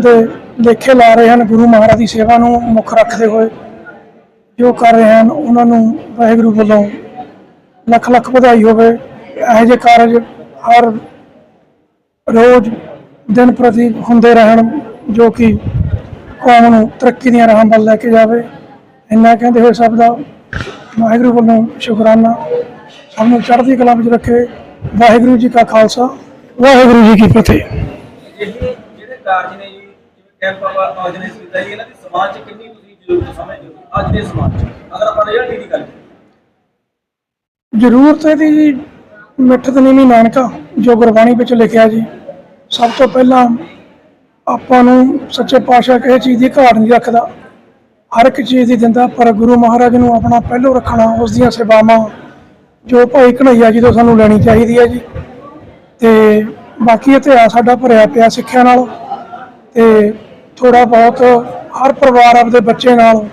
ਦੇ ਲੇਖੇ ਲਾ ਰਹੇ ਹਨ, ਗੁਰੂ ਮਹਾਰਾਜ ਦੀ ਸੇਵਾ ਨੂੰ ਮੁੱਖ ਰੱਖਦੇ ਹੋਏ ਜੋ ਕਰ ਰਹੇ ਹਨ, ਉਹਨਾਂ ਨੂੰ ਵਾਹਿਗੁਰੂ ਵੱਲੋਂ ਲੱਖ ਲੱਖ ਵਧਾਈ ਹੋਵੇ। ਇਹੋ ਜਿਹੇ ਕਾਰਜ ਹਰ ਰੋਜ਼ ਦਿਨ ਪ੍ਰਤੀ ਹੁੰਦੇ ਰਹਿਣ, ਜੋ ਕਿ ਕੌਮ ਨੂੰ ਤਰੱਕੀ ਦੀਆਂ ਰਾਹਾਂ ਵੱਲ ਲੈ ਕੇ ਜਾਵੇ। ਇੰਨਾ ਕਹਿੰਦੇ ਹੋਏ ਸਭ ਦਾ ਵਾਹਿਗੁਰੂ ਵੱਲੋਂ ਸ਼ੁਕਰਾਨਾ। ਸਭ ਨੂੰ ਚੜ੍ਹਦੀ ਕਲਾ ਵਿੱਚ ਰੱਖੇ ਵਾਹਿਗੁਰੂ ਜੀ ਕਾ ਖਾਲਸਾ, ਵਾਹਿਗੁਰੂ ਜੀ ਕੀ ਫਤਿਹ। ਜਿਹੜੇ ਕਾਰਜ ਨੇ ਕੈਂਪ ਆਰਗੇਨਾਈਜ਼ ਕੀਤਾ ਜੀ, ਇਹਨਾਂ ਦੀ ਸਮਾਜ 'ਚ ਕਿੰਨੀ ਤੁਸੀਂ ਜ਼ਰੂਰਤ ਸਮਝਦੇ ਹੋ? ਅੱਜ ਦੇ ਸਮਾਜ 'ਚ। ਅਗਰ ਆਪਾਂ ਰਿਐਲਿਟੀ ਦੀ ਗੱਲ ਜ਼ਰੂਰਤ ਹੈ ਜੀ, ਮਿੱਠਤ ਨੀਵੀਂ ਨਾਨਕਾ, ਜੋ ਗੁਰਬਾਣੀ ਵਿੱਚ ਲਿਖਿਆ ਜੀ, ਸਭ ਤੋਂ ਪਹਿਲਾਂ ਆਪਾਂ ਨੂੰ ਸੱਚੇ ਪਾਤਸ਼ਾਹ ਕਿਸੇ ਚੀਜ਼ ਦੀ ਘਾਟ ਨਹੀਂ ਰੱਖਦਾ। ਹਰ ਇੱਕ ਚੀਜ਼ ਦੀ ਦਿੰਦਾ, ਪਰ ਗੁਰੂ ਮਹਾਰਾਜ ਨੂੰ ਆਪਣਾ ਪਹਿਲੋਂ ਰੱਖਣਾ, ਉਸ ਦੀਆਂ ਸੇਵਾਵਾਂ, ਜੋ ਭਾਈ ਕਨਈਆ ਜੀ ਤੋਂ ਸਾਨੂੰ ਲੈਣੀ ਚਾਹੀਦੀ ਹੈ ਜੀ। ਤੇ ਬਾਕੀ ਇਤਿਹਾਸ ਸਾਡਾ ਭਰਿਆ ਪਿਆ ਸਿੱਖਿਆ ਨਾਲ। ਤੇ ਥੋੜਾ ਬਹੁਤ ਹਰ ਪਰਿਵਾਰ ਆਪਦੇ ਬੱਚੇ ਨਾਲ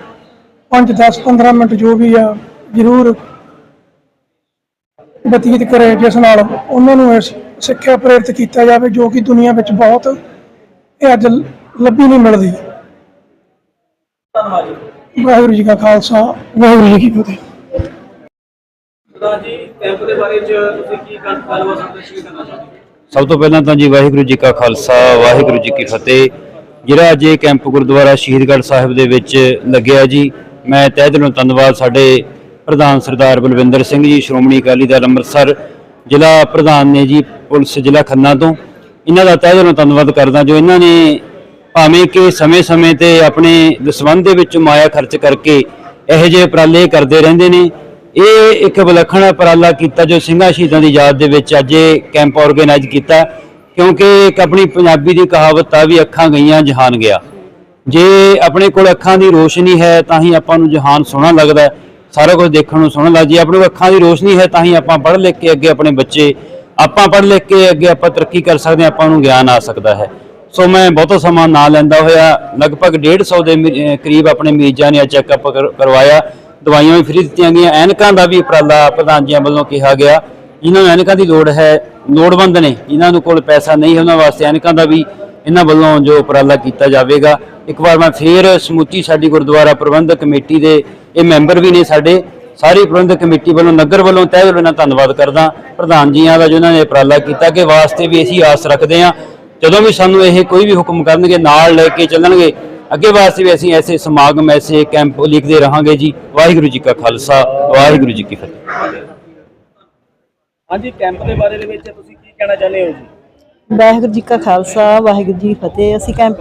5 10 15 ਮਿੰਟ ਜੋ ਵੀ ਆ ਜ਼ਰੂਰ ਬਤੀਤ ਕਰੇ ਜਿਸ ਨਾਲ ਉਹਨਾਂ ਨੂੰ ਇਸ ਸਿੱਖਿਆ ਪ੍ਰੇਰਿਤ ਕੀਤਾ ਜਾਵੇ ਜੋ ਕਿ ਦੁਨੀਆ ਵਿੱਚ ਬਹੁਤ ਇਹ ਅੱਜ ਲੱਭੀ ਨਹੀਂ ਮਿਲਦੀ। ਧੰਨਵਾਦ ਜੀ ਵਾਹਿਗੁਰੂ ਜੀ ਕਾ ਖਾਲਸਾ ਵਾਹਿਗੁਰੂ ਜੀ ਕੀ ਫਤਿਹ। ਜੀ ਕੈਂਪ ਦੇ ਬਾਰੇ 'ਚ ਤੁਸੀਂ ਕੀ ਗੱਲ ਕਰਨਾ ਚਾਹੁੰਦੇ ਹੋ? ਸਭ ਤੋਂ ਪਹਿਲਾਂ ਤਾਂ ਜੀ ਵਾਹਿਗੁਰੂ ਜੀ ਕਾ ਖਾਲਸਾ ਵਾਹਿਗੁਰੂ ਜੀ ਕੀ ਫਤਿਹ। ਜਿਹੜਾ ਅੱਜ ਇਹ ਕੈਂਪ ਗੁਰਦੁਆਰਾ ਸ਼ਹੀਦਗੜ੍ਹ ਸਾਹਿਬ ਦੇ ਵਿੱਚ ਲੱਗਿਆ ਜੀ, ਮੈਂ ਤਹਿ ਦਿਲੋਂ ਧੰਨਵਾਦ ਸਾਡੇ ਪ੍ਰਧਾਨ ਸਰਦਾਰ ਬਲਵਿੰਦਰ ਸਿੰਘ ਜੀ, ਸ਼੍ਰੋਮਣੀ ਅਕਾਲੀ ਦਲ ਅੰਮ੍ਰਿਤਸਰ, ਜ਼ਿਲ੍ਹਾ ਪ੍ਰਧਾਨ ਨੇ ਜੀ, ਪੁਲਿਸ ਜ਼ਿਲ੍ਹਾ ਖੰਨਾ ਤੋਂ। ਇਹਨਾਂ ਦਾ ਤਹਿ ਦਿਲੋਂ ਧੰਨਵਾਦ ਕਰਦਾ ਜੋ ਇਹਨਾਂ ਨੇ ਭਾਵੇਂ ਕਿ ਸਮੇਂ-ਸਮੇਂ ਤੇ ਆਪਣੇ ਦਸਵੰਧ ਦੇ ਵਿੱਚ ਮਾਇਆ ਖਰਚ ਕਰਕੇ ਇਹੋ ਜਿਹੇ ਉਪਰਾਲੇ ਕਰਦੇ ਰਹਿੰਦੇ ਨੇ। ਇਹ ਇੱਕ ਵਿਲੱਖਣ ਉਪਰਾਲਾ ਕੀਤਾ ਜੋ ਸਿੰਘਾਂ ਸ਼ਹੀਦਾਂ ਦੀ ਯਾਦ ਦੇ ਵਿੱਚ ਅੱਜ ਇਹ ਕੈਂਪ ਆਰਗੇਨਾਈਜ਼ ਕੀਤਾ। ਕਿਉਂਕਿ ਇੱਕ ਆਪਣੀ ਪੰਜਾਬੀ ਦੀ ਕਹਾਵਤ ਆ ਵੀ ਅੱਖਾਂ ਗਈਆਂ, ਜਹਾਨ ਗਿਆ। ਜੇ ਆਪਣੇ ਕੋਲ ਅੱਖਾਂ ਦੀ ਰੋਸ਼ਨੀ ਹੈ, ਤਾਂ ਹੀ ਆਪਾਂ ਨੂੰ ਜਹਾਨ ਸੋਹਣਾ ਲੱਗਦਾ ਸਾਰਾ ਕੁਝ ਦੇਖਣ ਨੂੰ ਸੋਹਣਾ ਲੱਗਦਾ। ਜੇ ਆਪਣੇ ਕੋਲ ਅੱਖਾਂ ਦੀ ਰੋਸ਼ਨੀ ਹੈ, ਤਾਂ ਹੀ ਆਪਾਂ ਪੜ੍ਹ ਲਿਖ ਕੇ ਅੱਗੇ ਆਪਣੇ ਬੱਚੇ, ਆਪਾਂ ਪੜ੍ਹ ਲਿਖ ਕੇ ਅੱਗੇ ਆਪਾਂ ਤਰੱਕੀ ਕਰ ਸਕਦੇ ਹਾਂ, ਆਪਾਂ ਨੂੰ ਗਿਆਨ ਆ ਸਕਦਾ ਹੈ। ਸੋ ਮੈਂ ਬਹੁਤਾ ਸਮਾਂ ਨਾ ਲੈਂਦਾ ਹੋਇਆ। ਲਗਭਗ 150 ਦੇ ਕਰੀਬ ਆਪਣੇ ਮਰੀਜ਼ਾਂ ਨੇ ਚੈੱਕਅਪ ਕਰਵਾਇਆ। ਦਵਾਈਆਂ ਵੀ ਫ੍ਰੀ ਦਿੱਤੀਆਂ ਗਈਆਂ। ਐਨਕਾਂ ਦਾ ਵੀ ਉਪਰਾਲਾ ਪ੍ਰਧਾਨ ਜੀਆਂ ਵੱਲੋਂ ਕਿਹਾ ਗਿਆ। ਜਿਨ੍ਹਾਂ ਨੂੰ ਐਨਕਾਂ ਦੀ ਲੋੜ ਹੈ, ਲੋੜਵੰਦ ਨੇ ਜਿਨ੍ਹਾਂ ਨੂੰ ਕੋਲ ਪੈਸਾ ਨਹੀਂ ਹੈ, ਉਹਨਾਂ ਵਾਸਤੇ ਐਨਕਾਂ ਦਾ ਵੀ ਇਹਨਾਂ ਵੱਲੋਂ ਜੋ ਉਪਰਾਲਾ ਕੀਤਾ ਜਾਵੇਗਾ। ਇੱਕ ਵਾਰ ਮੈਂ ਫੇਰ ਸਮੁੱਚੀ ਸਾਡੀ ਗੁਰਦੁਆਰਾ ਪ੍ਰਬੰਧਕ ਕਮੇਟੀ ਦੇ ਇਹ ਮੈਂਬਰ ਵੀ ਨੇ ਸਾਡੇ, ਸਾਰੀ ਪ੍ਰਬੰਧਕ ਕਮੇਟੀ ਵੱਲੋਂ, ਨਗਰ ਵੱਲੋਂ ਤਹਿ ਦਿਲੋਂ ਇਹਨਾਂ ਧੰਨਵਾਦ ਕਰਦਾ। ਪ੍ਰਧਾਨ ਜੀਆਂ ਦਾ ਜਿਨ੍ਹਾਂ ਨੇ ਉਪਰਾਲਾ ਕੀਤਾ ਕਿ ਵਾਸਤੇ ਵੀ ਅਸੀਂ ਆਸ ਰੱਖਦੇ ਹਾਂ, ਜਦੋਂ ਵੀ ਸਾਨੂੰ ਇਹ ਕੋਈ ਵੀ ਹੁਕਮ ਕਰਨਗੇ, ਨਾਲ ਲੈ ਕੇ ਚੱਲਣਗੇ, ਅੱਗੇ ਵਾਸਤੇ ਵੀ ਅਸੀਂ ਐਸੇ ਸਮਾਗਮ, ਐਸੇ ਕੈਂਪ ਲਿਖਦੇ ਰਹਾਂਗੇ ਜੀ। ਵਾਹਿਗੁਰੂ ਜੀ ਕਾ ਖਾਲਸਾ, ਵਾਹਿਗੁਰੂ ਜੀ ਕੀ ਫਤਿਹ। ਹਾਂਜੀ ਕੈਂਪ ਦੇ ਬਾਰੇ ਦੇ ਵਿੱਚ ਤੁਸੀਂ ਕੀ ਕਹਿਣਾ ਚਾਹੁੰਦੇ ਹੋ ਜੀ? ਵਾਹਿਗੁਰੂ ਜੀ ਕਾ ਖਾਲਸਾ, ਵਾਹਿਗੁਰੂ ਜੀ ਫਤਿਹ। ਅਸੀਂ ਕੈਂਪ